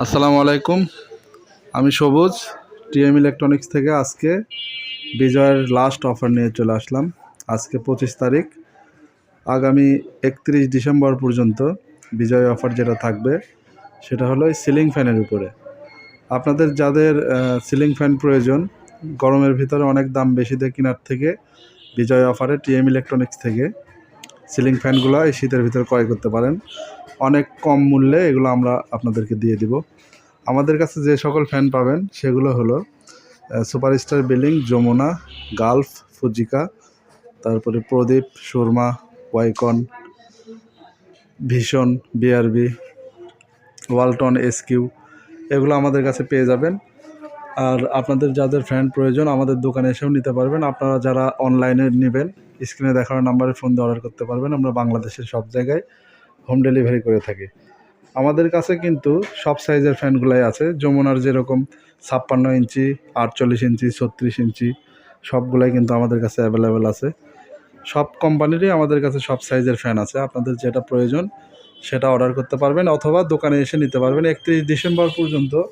আসসালামু আলাইকুম। আমি সবুজ, টিএম ইলেকট্রনিক্স থেকে আজকে বিজয়ের লাস্ট অফার নিয়ে চলে আসলাম। আজকে পঁচিশ তারিখ, আগামী একত্রিশ ডিসেম্বর পর্যন্ত বিজয় অফার যেটা থাকবে, সেটা হলো সিলিং ফ্যানের উপরে। আপনাদের যাদের সিলিং ফ্যান প্রয়োজন, গরমের ভিতরে অনেক দাম বেশি দিয়ে কেনার থেকে বিজয় অফারে টিএম ইলেকট্রনিক্স থেকে। সিলিং ফ্যানগুলো এই শীতের ভিতরে ক্রয় করতে পারেন। অনেক কম মূল্যে এগুলো আমরা আপনাদেরকে দিয়ে দিব। আমাদের কাছে যে সকল ফ্যান পাবেন, সেগুলো হলো superstar billing Jamuna, Gulf, Fujika, তারপরে প্রদীপ, সুরমা, ওয়াইকন, ভীষণ বিআরবি ওয়ালটন এসকিউ এগুলো আমাদের কাছে পেয়ে যাবেন। আর আপনাদের যাদের ফ্যান প্রয়োজন আমাদের দোকানে এসেও নিতে পারবেন। আপনারা যারা অনলাইনে নেবেন স্ক্রিনে দেখানো নাম্বারে ফোন দিয়ে অর্ডার করতে পারবেন। আমরা বাংলাদেশের সব জায়গায় হোম ডেলিভারি করে থাকি। আমাদের কাছে কিন্তু সব সাইজের ফ্যানগুলাই আছে। যমুনার যেরকম ছাপ্পান্ন ইঞ্চি, আটচল্লিশ ইঞ্চি, ছত্রিশ ইঞ্চি, সবগুলাই কিন্তু আমাদের কাছে অ্যাভেলেবেল আছে। সব কোম্পানিরই আমাদের কাছে সব সাইজের ফ্যান আছে। আপনাদের যেটা প্রয়োজন, সেটা অর্ডার করতে পারবেন অথবা দোকানে এসে নিতে পারবেন। একত্রিশ ডিসেম্বর পর্যন্ত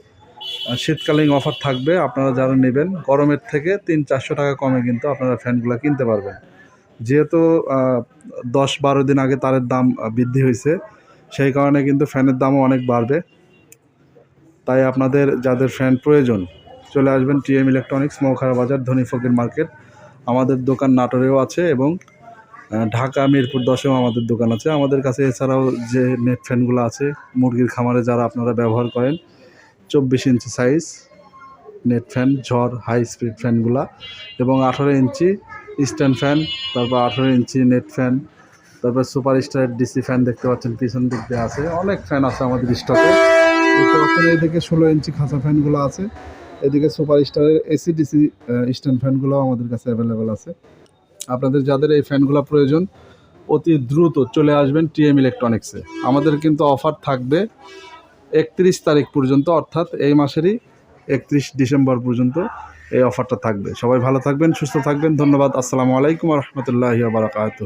শীতকালীন অফার থাকবে, আপনারা যারা নেবেন, গরমের থেকে তিন চারশো টাকা কমে কিন্তু আপনারা ফ্যানগুলো কিনতে পারবেন। যেহেতু দশ বারো দিন আগে তারের দাম বৃদ্ধি হয়েছে, সেই কারণে কিন্তু ফ্যানের দামও অনেক বাড়বে। তাই আপনাদের, যাদের ফ্যান প্রয়োজন, চলে আসবেন টিএম ইলেকট্রনিক্স, মৌখারা বাজার, ধনী ফকির মার্কেট। আমাদের দোকান নাটোরেও আছে এবং ঢাকা, মিরপুর দশেও আমাদের দোকান আছে। আমাদের কাছে এছাড়াও যে নেট ফ্যানগুলো আছে, মুরগির খামারে যারা আপনারা ব্যবহার করেন চব্বিশ ইঞ্চি সাইজ নেট ফ্যান ঝড় হাই স্পিড ফ্যানগুলা এবং আঠারো ইঞ্চি স্ট্যান্ড ফ্যান তারপর আঠারো ইঞ্চি নেট ফ্যান তারপর সুপার স্টার ডিসি ফ্যান দেখতে পাচ্ছেন, পিছন দিক দিয়ে আছে। অনেক ফ্যান আছে আমাদের স্টকে দেখতে পাচ্ছেন এইদিকে ষোলো ইঞ্চি খাঁচা ফ্যানগুলো আছে। এদিকে সুপার স্টারের এসি ডিসি স্ট্যান্ড ফ্যানগুলো আমাদের কাছে অ্যাভেলেবেল আছে। আপনাদের যাদের এই ফ্যানগুলো প্রয়োজন, অতি দ্রুত চলে আসবেন টিএম ইলেকট্রনিক্সে আমাদের কিন্তু অফার থাকবে একত্রিশ তারিখ পর্যন্ত, অর্থাৎ এই মাসেরই একত্রিশ ডিসেম্বর পর্যন্ত এই অফারটা থাকবে। সবাই ভালো থাকবেন, সুস্থ থাকবেন। ধন্যবাদ। আসসালামু আলাইকুম রহমতুল্লাহ বারাকাতু